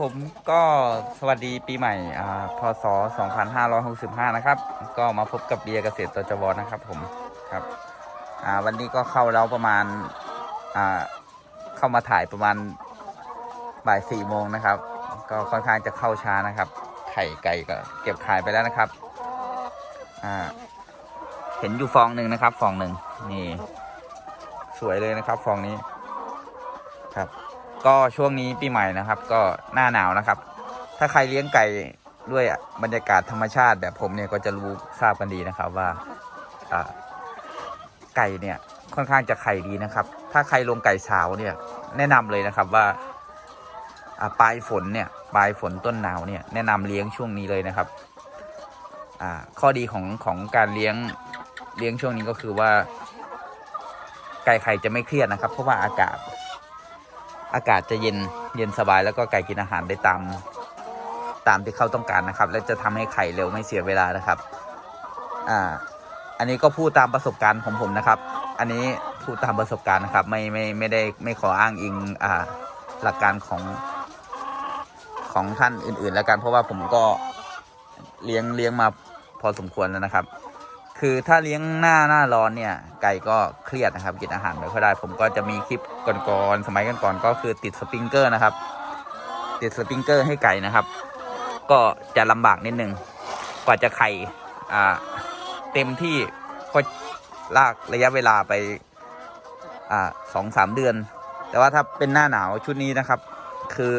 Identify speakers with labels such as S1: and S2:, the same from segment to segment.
S1: ผมก็สวัสดีปีใหม่พศ 2565 นะครับ ก็มาพบกับเบียร์เกษตรตจวนะครับผมครับวันนี้ก็เข้าแล้วประมาณาเข้ามาถ่ายประมาณบ่ายสี่โมงนะครับ ก็ค่อนข้างจะเข้าช้านะครับ ไข่ไก่ก็เก็บขายไปแล้วนะครับเห็นอยู่ฟองหนึ่งนะครับ ฟองหนึ่งนี่ สวยเลยนะครับ ฟองนี้ครับ ก็ช่วงนี้ปีใหม่นะครับ ก็หน้าหนาวนะครับ ถ้าใครเลี้ยงไก่ด้วยบรรยากาศธรรมชาติแบบผมเนี่ยก็จะรู้ทราบกันดีนะครับว่าไก่เนี่ยค่อนข้างจะไข่ดีนะครับ ถ้าใครลงไก่เช้าเนี่ยแนะนำเลยนะครับว่าปลายฝนเนี่ยปลายฝนต้นหนาวเนี่ยแนะนำเลี้ยงช่วงนี้เลยนะครับข้อดีของของการเลี้ยงเลี้ยงช่วงนี้ก็คือว่า ไก่ไข่จะไม่เครียดนะครับ เพราะว่าอากาศ อากาศจะเย็นเย็นสบายแล้วก็ไก่กินอาหารได้ตามตามที่เขาต้องการนะครับ และจะทำให้ไข่เร็วไม่เสียเวลานะครับอ่าอันนี้ก็พูดตามประสบการณ์ของผมนะครับ อันนี้พูดตามประสบการณ์นะครับ ไม่ไม่ไม่ได้ไม่ขออ้างอิงอ่าหลักการของของท่านอื่น ๆ แล้วกันเพราะว่าผมก็เลี้ยงเลี้ยงมาพอสมควรแล้วนะครับ คือถ้าเลี้ยงหน้าหน้าร้อนเนี่ย ไก่ก็เครียดนะครับกินอาหารไม่ค่อยได้ ผมก็จะมีคลิปก่อนๆสมัยก่อนๆก็คือติดสปริงเกอร์นะครับ ติดสปริงเกอร์ให้ไก่นะครับ ก็จะลำบากนิดนึงกว่าจะไข่อ่าเต็มที่ก็ลากระยะเวลาไปอ่าสองสามเดือน แต่ว่าถ้าเป็นหน้าหนาวชุดนี้นะครับ คือ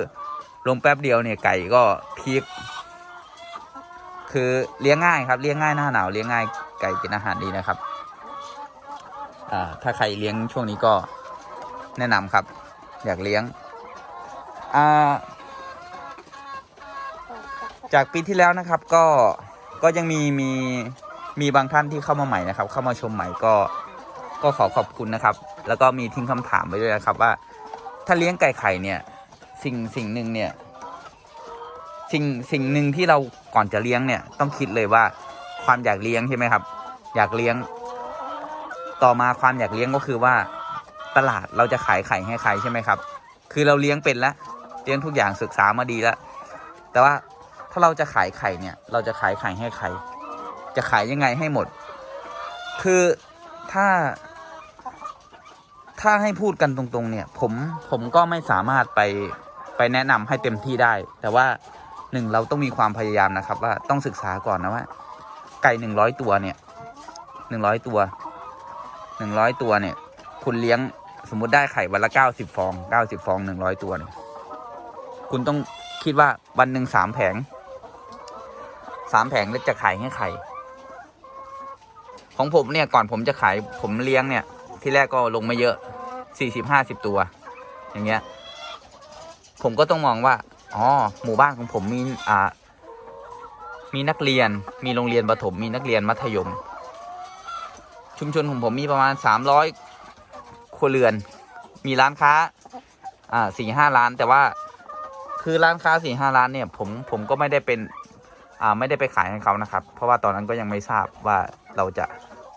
S1: ลงแป๊บเดียวเนี่ยไก่ก็พีคคือเลี้ยงง่ายครับเลี้ยงง่ายหน้าหนาวเลี้ยงง่าย ไก่กินอาหารดีนะครับถ้าใครเลี้ยงช่วงนี้ก็แนะนำครับ อยากเลี้ยงาจากปีที่แล้วนะครับก็ก็ยังมีมีมีบางท่านที่เข้ามาใหม่นะครับ เข้ามาชมใหม่ก็ก็ขอขอบคุณนะครับ แล้วก็มีทิ้งคำถามไว้ด้วยนะครับว่า ถ้าเลี้ยงไก่ไข่เนี่ยสิ่งสิ่งหนึ่งเนี่ยสิ่งสิ่งหนึ่งที่เราก่อนจะเลี้ยงเนี่ยต้องคิดเลยว่า ความอยากเลี้ยงใช่ไหมครับ อยากเลี้ยง ต่อมาความอยากเลี้ยงก็คือว่า ตลาดเราจะขายไข่ให้ใครใช่ไหมครับ คือเราเลี้ยงเป็นแล้วเลี้ยงทุกอย่างศึกษามาดีแล้ว แต่ว่าถ้าเราจะขายไข่เนี่ย เราจะขายไข่ให้ใคร จะขายยังไงให้หมด คือถ้า ถ้าให้พูดกันตรงๆ เนี่ย ผมผมก็ไม่สามารถไปไปแนะนำให้เต็มที่ได้ แต่ว่าหนึ่งเราต้องมีความพยายามนะครับ ว่าต้องศึกษาก่อนนะว่า ไก่หนึ่งร้อยตัวเนี่ยหนึ่งร้อยตัวหนึ่งร้อยตัวเนี่ย คุณเลี้ยงสมมุติได้ไข่วันละเก้าสิบฟองเก้าสิบฟองหนึ่งร้อยตัวเนี่ย คุณต้องคิดว่าวันหนึ่งสามแผงสามแผงแล้วจะขายให้ใครของผมเนี่ยก่อนผมจะขายผมเลี้ยงเนี่ย ที่แรกก็ลงไม่เยอะสี่สิบห้าสิบตัว อย่างเงี้ย ผมก็ต้องมองว่า อ๋อ หมู่บ้านของผมมีอ่า มีนักเรียนมีโรงเรียนประถม มีนักเรียนมัธยม ชุมชนของผมมีประมาณสามร้อยครัวเรือน มีร้านค้า อ่าสี่ห้าร้านแต่ว่าคือร้านค้าสี่ห้าร้านเนี่ย ผมผมก็ไม่ได้เป็น อ่าไม่ได้ไปขายให้เขานะครับ เพราะว่าตอนนั้นก็ยังไม่ทราบว่าเราจะ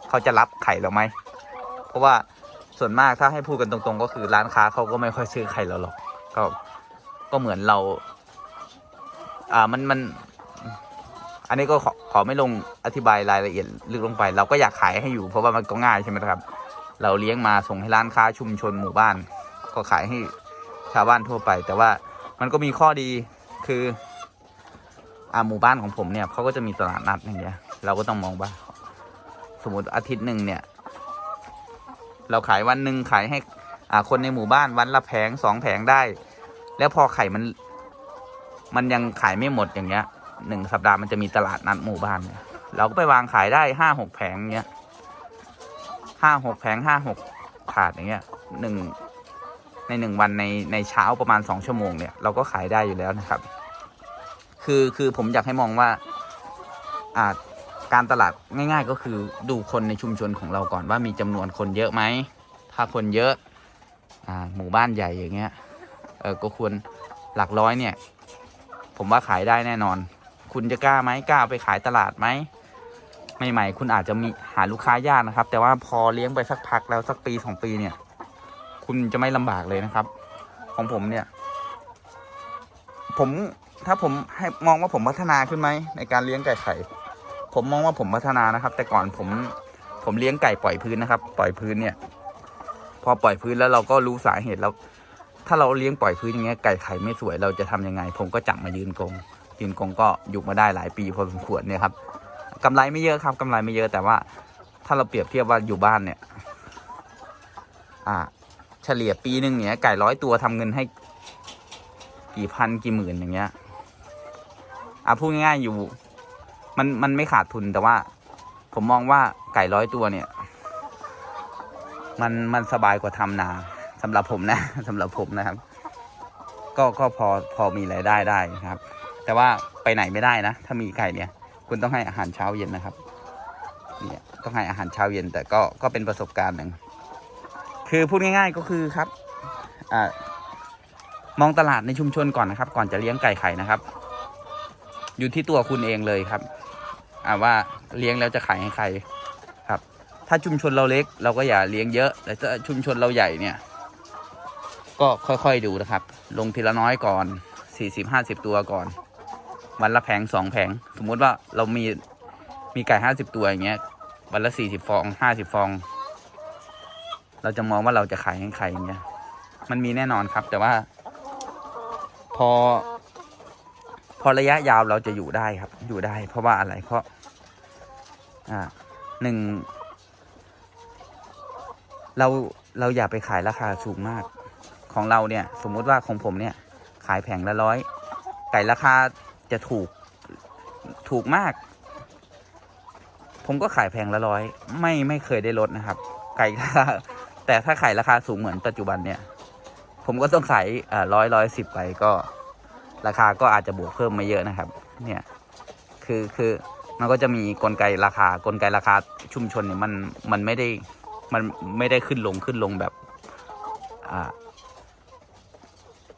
S1: เขาจะรับไข่เราไหมเพราะว่าส่วนมากถ้าให้พูดกันตรงๆ ก็คือร้านค้าเขาก็ไม่ค่อยซื้อไข่เราหรอกก็ก็เหมือนเรา อ่ามันมัน อันนี้ก็ขอขอไม่ลงอธิบายรายละเอียดลึกลงไป เราก็อยากขายให้อยู่เพราะว่ามันก็ง่ายใช่ไหมครับ เราเลี้ยงมาส่งให้ร้านค้าชุมชนหมู่บ้าน ก็ขายให้ชาวบ้านทั่วไป แต่ว่ามันก็มีข้อดีคืออ่าหมู่บ้านของผมเนี่ยเขาก็จะมีตลาดนัดอย่างเงี้ยเราก็ต้องมองว่า สมมติอาทิตย์หนึ่งเนี่ย เราขายวันหนึ่งขายให้อ่าคนในหมู่บ้านวันละแผงสองแผงได้ แล้วพอไข่มัน มันยังขายไม่หมดอย่างเงี้ย หนึ่งสัปดาห์มันจะมีตลาดนัดหมู่บ้านเนี่ยเราก็ไปวางขายได้ห้าหกแผงเงี้ยห้าหกแผงห้าหกถาดอย่างเงี้ยหนึ่งในหนึ่งวันในในเช้าประมาณสองชั่วโมงเนี่ยเราก็ขายได้อยู่แล้วนะครับ คือคือผมอยากให้มองว่าอ่าการตลาดง่าย ๆ ก็คือดูคนในชุมชนของเราก่อนว่ามีจำนวนคนเยอะไหม ถ้าคนเยอะอ่าหมู่บ้านใหญ่อย่างเงี้ยเออก็ควรหลักร้อยเนี่ย ผมว่าขายได้แน่นอน คุณจะกล้าไหมกล้าไปขายตลาดไหมใหม่ๆคุณอาจจะมีหาลูกค้ายากนะครับ แต่ว่าพอเลี้ยงไปสักพักแล้วสักปีสองปีเนี่ย คุณจะไม่ลำบากเลยนะครับ ของผมเนี่ย ผมถ้าผมให้มองว่าผมพัฒนาขึ้นไหมในการเลี้ยงไก่ไข่ผมมองว่าผมพัฒนานะครับ แต่ก่อนผมผมเลี้ยงไก่ปล่อยพื้นนะครับ ปล่อยพื้นเนี่ย พอปล่อยพื้นแล้วเราก็รู้สาเหตุแล้ว ถ้าเราเลี้ยงปล่อยพื้นอย่างเงี้ยไก่ไข่ไม่สวยเราจะทำยังไง ผมก็จับมายืนกรง ยืนกงก็อยู่มาได้หลายปีพอสมควรเนี่ยครับกำไรไม่เยอะครับกำไรไม่เยอะแต่ว่า ถ้าเราเปรียบเทียบว่าอยู่บ้านเนี่ย อ่า เฉลี่ยปีหนึ่งเนี่ยไก่ร้อยตัวทำเงินให้กี่พันกี่หมื่นอย่างเงี้ยอะพูดง่ายๆอยู่ มันมันไม่ขาดทุนแต่ว่า ผมมองว่าไก่ร้อยตัวเนี่ย มันมันสบายกว่าทำนาสำหรับผมนะสำหรับผมนะครับ ก็ก็พอพอมีรายได้ได้ครับ แต่ว่าไปไหนไม่ได้นะ ถ้ามีไก่เนี่ย คุณต้องให้อาหารเช้าเย็นนะครับเนี่ยต้องให้อาหารเช้าเย็นแต่ก็ก็เป็นประสบการณ์หนึ่งคือพูดง่าย ๆก็คือครับอ่ามองตลาดในชุมชนก่อนนะครับ ก่อนจะเลี้ยงไก่ไข่นะครับ อยู่ที่ตัวคุณเองเลยครับอ่าว่าเลี้ยงแล้วจะขายให้ใครครับ ถ้าชุมชนเราเล็ก เราก็อย่าเลี้ยงเยอะ แต่ถ้าชุมชนเราใหญ่เนี่ย ก็ค่อยๆดูนะครับ ลงทีละน้อยก่อนสี่สิบห้าสิบตัวก่อน วันละแผงสองแผง สมมุติว่าเรามีมีไก่ห้าสิบตัวอย่างเงี้ย วันละสี่สิบฟองห้าสิบฟอง เราจะมองว่าเราจะขายให้ใครอย่างเงี้ย มันมีแน่นอนครับ แต่ว่า พอ พอระยะยาวเราจะอยู่ได้ครับ อยู่ได้ เพราะว่าอะไรเพราะ อ่าหนึ่งเราเราอย่าไปขายราคาสูงมาก ของเราเนี่ย สมมุติว่าของผมเนี่ย ขายแผงละร้อยไก่ราคา จะถูกถูกมาก ผมก็ขายแพงละร้อยไม่ไม่เคยได้ลดนะครับ ไก่ราคาแต่ถ้าขายราคาสูงเหมือนปัจจุบันเนี่ย ผมก็ต้องขายร้อยร้อยสิบไปก็ ราคาก็อาจจะบวกเพิ่มมาเยอะนะครับ เนี่ยคือคือมันก็จะมีกลไกราคากลไกราคาชุมชนเนี่ยมันมันไม่ได้มันไม่ได้ขึ้นลงขึ้นลงแบบอ่า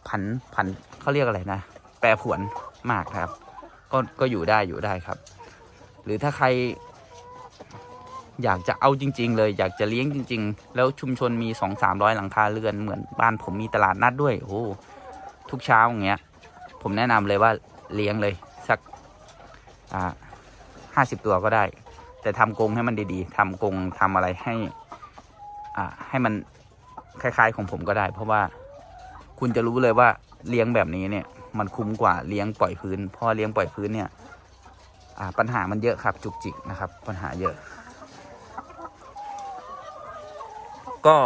S1: ผันผันเขาเรียกอะไรนะ แปรผวน มากครับ ก็ก็อยู่ได้อยู่ได้ครับ หรือถ้าใคร อยากจะเอาจริง ๆ เลยอยากจะเลี้ยงจริง ๆ แล้วชุมชนมีสองสามร้อยหลังคาเรือนเหมือนบ้านผมมีตลาดนัดด้วยโอ้ทุกเช้าอย่างเงี้ย ผมแนะนำเลยว่าเลี้ยงเลยสักอ่าห้าสิบตัวก็ได้ แต่ทำกรงให้มันดีๆทำกรงทำอะไรให้อ่าให้มันคล้าย ๆ ของผมก็ได้ เพราะว่าคุณจะรู้เลยว่าเลี้ยงแบบนี้เนี่ย มันคุ้มกว่าเลี้ยงปล่อยพื้นพราะเลี้ยงปล่อยพื้นเนี่ยปัญหามันเยอะครับจุกจิกนะครับ ปัญหาเยอะ ก็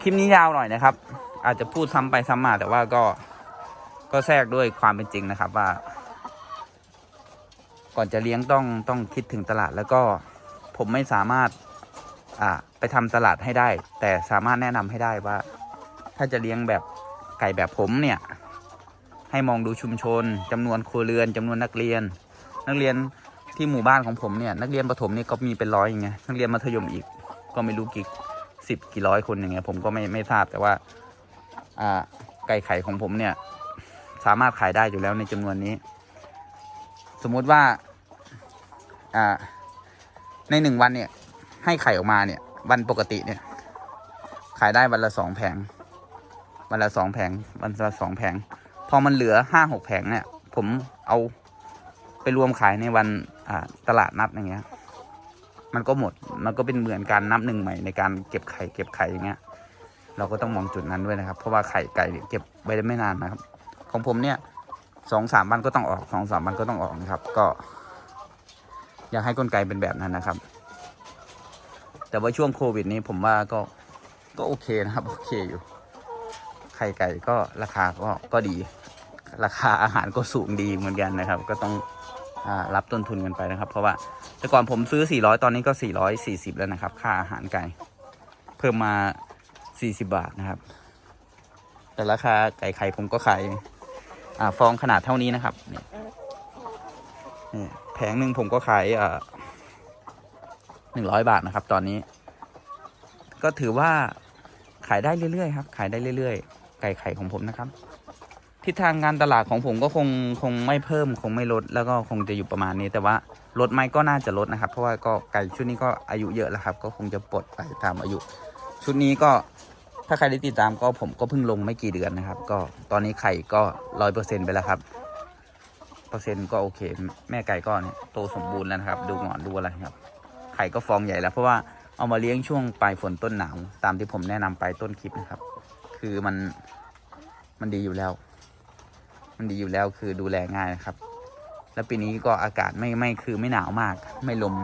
S1: คลิปนี้ยาวหน่อยนะครับ อาจจะพูดซ้ำไปซ้ำมา แต่ว่าก็ก็แทรกด้วยความเป็นจริงนะครับว่า ก่อนจะเลี้ยงต้องต้องคิดถึงตลาด แล้วก็ผมไม่สามารถอ่าไปทำตลาดให้ได้ แต่สามารถแนะนำให้ได้ว่า ถ้าจะเลี้ยงแบบไก่แบบผมเนี่ย ให้มองดูชุมชนจำนวนครัวเรือนจำนวนนักเรียน นักเรียนที่หมู่บ้านของผมเนี่ยนักเรียนประถมเนี่ยก็มีเป็นร้อยอย่างเงี้ยนักเรียนมัธยมอีก ก็ไม่รู้กี่สิบกี่ร้อยคนอย่างเงี้ยผมก็ไม่ไม่ทราบแต่ว่าอ่าไก่ไข่ของผมเนี่ยสามารถขายได้อยู่แล้วในจำนวนนี้ สมมุติว่าอ่าในหนึ่งวันเนี่ย ให้ไข่ออกมาเนี่ย วันปกติเนี่ย ขายได้วันละสองแผง วันละสองแผง วันละสองแผง พอมันเหลือห้าหกแผงเนี่ย ผมเอาไปรวมขายในวันตลาดนัดอย่างเงี้ย มันก็หมด มันก็เป็นเหมือนการนับหนึ่งใหม่ในการเก็บไข่เก็บไข่อย่างเงี้ย เราก็ต้องมองจุดนั้นด้วยนะครับ เพราะว่าไข่ไก่เนี่ยเก็บไว้ได้ไม่นานนะครับ ของผมเนี่ยสองสามวันก็ต้องออกสองสามวันก็ต้องออกนะครับ ก็ อยากให้กลไกเป็นแบบนั้นนะครับ แต่ว่าช่วงโควิดนี้ผมว่าก็ก็โอเคนะครับ โอเคอยู่ ไข่ไก่ก็ราคาก็ก็ดี ราคาอาหารก็สูงดีเหมือนกันนะครับ ก็ต้องอรับต้นทุนกันไปนะครับ เพราะว่าแต่ก่อนผมซื้อ 400 ตอนนี้ก็ 440 แล้วนะครับ ค่าอาหารไก่ เพิ่มมา 40 บาทนะครับ แต่ราคาไก่ไข่ผมก็ขายอฟองขนาดเท่านี้นะครับนี่แผงหนึ่งผมก็ขายหนึ่งร้อยบาทนะครับ ตอนนี้ ก็ถือว่าขายได้เรื่อยๆครับ ขายได้เรื่อยๆ ไก่ไข่ของผมนะครับ ทิศทางการตลาดของผมก็คงคงไม่เพิ่มคงไม่ลดแล้วก็คงจะอยู่ประมาณนี้ แต่ว่าลดไหมก็น่าจะลดนะครับ เพราะว่าก็ไก่ชุดนี้ก็อายุเยอะแล้วครับ ก็คงจะปลดไปตามอายุ ชุดนี้ก็ถ้าใครได้ติดตามก็ผมก็เพิ่งลงไม่กี่เดือนนะครับ ก็ตอนนี้ไข่ก็ร้อยเปอร์เซ็นไปแล้วครับเปอร์เซ็นต์ก็โอเค แม่ไก่ก็เนี่ยโตสมบูรณ์แล้วนะครับ ดูหงอนดูอะไรครับ ไข่ก็ฟองใหญ่แล้วเพราะว่าเอามาเลี้ยงช่วงปลายฝนต้นหนาวตามที่ผมแนะนำไปต้นคลิปนะครับ คือมันมันดีอยู่แล้ว มันดีอยู่แล้วคือดูแลง่ายนะครับ แล้วปีนี้ก็อากาศไม่ไม่คือไม่หนาวมาก ไม่ลม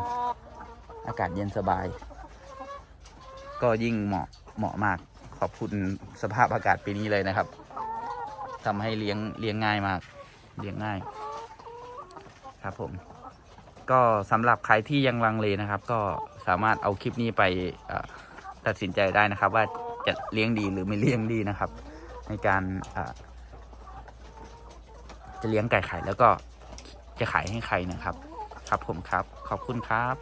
S1: อากาศเย็นสบาย ก็ยิ่งเหมาะเหมาะมาก ขอบคุณสภาพอากาศปีนี้เลยนะครับทำให้เลี้ยงเลี้ยงง่ายมาก เลี้ยงง่าย ครับผมก็สำหรับใครที่ยังลังเลนะครับ ก็สามารถเอาคลิปนี้ไปตัดสินใจได้นะครับว่า จะเลี้ยงดีหรือไม่เลี้ยงดีนะครับ ในการจะเลี้ยงไก่ไข่แล้วก็จะขายให้ใครนะครับ ครับผมครับ ขอบคุณครับ